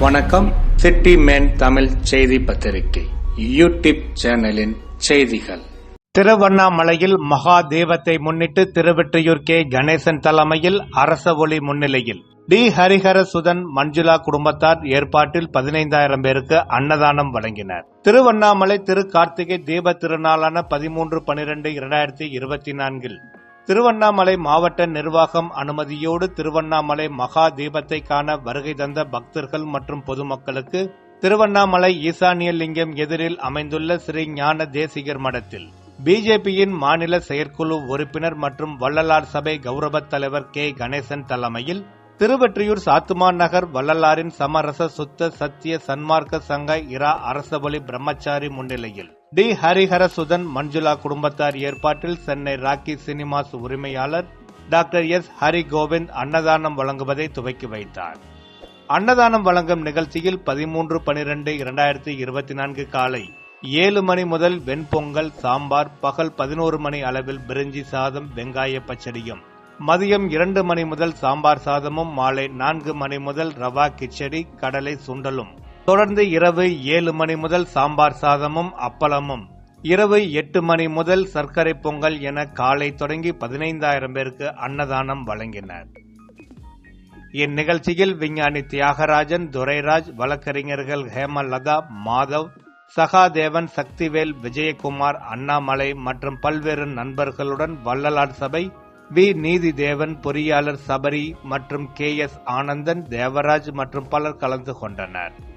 வணக்கம். City man Tamil செய்தி பத்திரிகை யூடியூப் சேனலின் செய்திகள். திருவண்ணாமலையில் மகா தெய்வத்தை முன்னிட்டு திருவெற்றியூர் கே. கணேசன் தலைமையில் அரச ஒளி முன்னிலையில். டி. ஹரிஹர சுதன் மஞ்சுளா குடும்பத்தார் ஏற்பாட்டில் பதினைந்தாயிரம் பேருக்கு அன்னதானம் வழங்கினர். திருவண்ணாமலை திரு கார்த்திகை தீப திருநாளான பதிமூன்று பனிரெண்டு இரண்டாயிரத்தி இருபத்தி நான்கில் திருவண்ணாமலை மாவட்ட நிர்வாகம் அனுமதியோடு திருவண்ணாமலை மகா தீபத்தை காண வருகை தந்த பக்தர்கள் மற்றும் பொதுமக்களுக்கு திருவண்ணாமலை ஈசானிய லிங்கம் எதிரில் அமைந்துள்ள ஸ்ரீ ஞான தேசிகர் மடத்தில் பிஜேபியின் மாநில செயற்குழு உறுப்பினர் மற்றும் வள்ளலார் சபை கௌரவ தலைவர் கே. கணேசன் தலைமையில் திருவெற்றியூர் சாத்துமான் நகர் வள்ளலாரின் சமரச சுத்த சத்திய சன்மார்க்க சங்க இரா அரசபலி பிரம்மச்சாரி முன்னிலையில் டி. ஹரிஹரசுதன் மஞ்சுளா குடும்பத்தார் ஏற்பாட்டில் சென்னை ராக்கி சினிமாஸ் உரிமையாளர் டாக்டர் எஸ். ஹரி கோவிந்த் அன்னதானம் வழங்குவதை துவக்கி வைத்தார். அன்னதானம் வழங்கும் நிகழ்ச்சியில் பதிமூன்று பனிரெண்டு இரண்டாயிரத்தி இருபத்தி நான்கு காலை ஏழு மணி முதல் வெண்பொங்கல் சாம்பார் பகல் பதினோரு மணி அளவில் பிரிஞ்சி சாதம் வெங்காய பச்சடியும் மதியம் இரண்டு மணி முதல் சாம்பார் சாதமும் மாலை நான்கு மணி முதல் ரவா கிச்சடி கடலை சுண்டலும் தொடர்ந்து இரவு ஏழு மணி முதல் சாம்பார் சாதமும் அப்பளமும். இரவு எட்டு மணி முதல் சர்க்கரை பொங்கல் என காலை தொடங்கி பதினைந்தாயிரம் பேருக்கு அன்னதானம் வழங்கினர். இந்நிகழ்ச்சியில் விஞ்ஞானி தியாகராஜன் துரைராஜ் வழக்கறிஞர்கள் ஹேமலதா மாதவ் சகாதேவன் சக்திவேல் விஜயகுமார் அண்ணாமலை மற்றும் பல்வேறு நண்பர்களுடன் வள்ளலார் சபை வி. நீதி தேவன் பொறியாளர் சபரி மற்றும் கே. எஸ். ஆனந்தன் தேவராஜ் மற்றும் பலர் கலந்து கொண்டனர்.